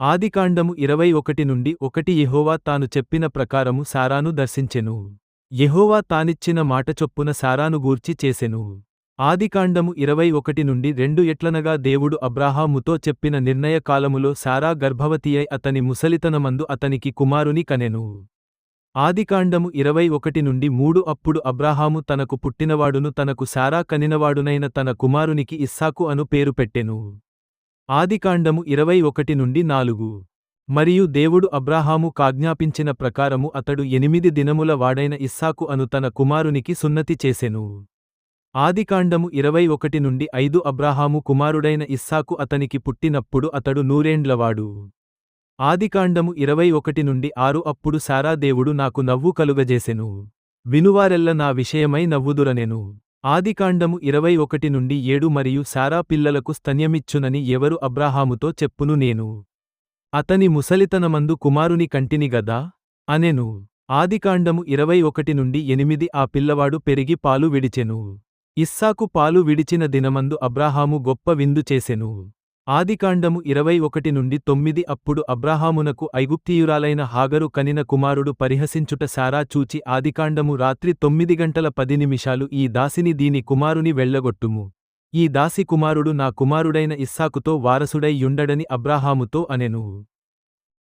ఆదికాండము ఇరవై ఒకటి నుండి ఒకటి యెహోవా తాను చెప్పిన ప్రకారము సారాను దర్శించెను. యెహోవా తానిచ్చిన మాట చొప్పున సారాను గూర్చి చేసెను. ఆదికాండము ఇరవై ఒకటి నుండి రెండు ఎట్లనగా దేవుడు అబ్రాహాముతో చెప్పిన నిర్ణయ కాలములో సారా గర్భవతియై అతని ముసలితనమందు అతనికి కుమారుని కనెను. ఆదికాండము ఇరవై ఒకటి నుండి మూడు అప్పుడు అబ్రాహాము తనకు పుట్టినవాడును తనకు సారా కనినవాడునైన తన కుమారునికి ఇస్సాకు అను పేరు పెట్టెను. ఆదికాండము ఇరవై ఒకటి నుండి నాలుగు. మరియు దేవుడు అబ్రాహాము కాజ్ఞాపించిన ప్రకారము అతడు ఎనిమిది దినముల వాడైన ఇస్సాకు అను తన కుమారునికి సున్నతి చేసెను. ఆదికాండము ఇరవై ఒకటి నుండి ఐదు అబ్రాహాము కుమారుడైన ఇస్సాకు అతనికి పుట్టినప్పుడు అతడు నూరేండ్లవాడు. ఆదికాండము ఇరవై ఒకటి నుండి ఆరు అప్పుడు సారా దేవుడు నాకు నవ్వు కలుగజేసెను. వినువారెల్ల నా విషయమై నవ్వుదురనెను. ఆదికాండము ఇరవై ఒకటి నుండి ఏడు మరియు సారా పిల్లలకు స్తన్యమిచ్చునని ఎవరు అబ్రాహాముతో చెప్పును నేను. అతని ముసలితనమందు కుమారుని కంటిని గదా? అనెను. ఆదికాండము ఇరవై ఒకటి నుండి ఎనిమిది ఆ పిల్లవాడు పెరిగి పాలు విడిచెను. ఇస్సాకు పాలు విడిచిన దినమందు అబ్రాహాము గొప్ప విందు చేసెను. ఆదికాండము ఇరవై ఒకటి నుండి తొమ్మిది అప్పుడు అబ్రాహామునకు ఐగుప్తీయురాలైన హాగరు కనిన కుమారుడు పరిహసించుట సారా చూచి ఆదికాండము రాత్రి తొమ్మిది గంటల పది నిమిషాలు ఈ దాసిని దీని కుమారుని వెళ్ళగొట్టుము ఈ దాసి కుమారుడు నా కుమారుడైన ఇస్సాకుతో వారసుడై యుండడని అబ్రాహాముతో అనెను.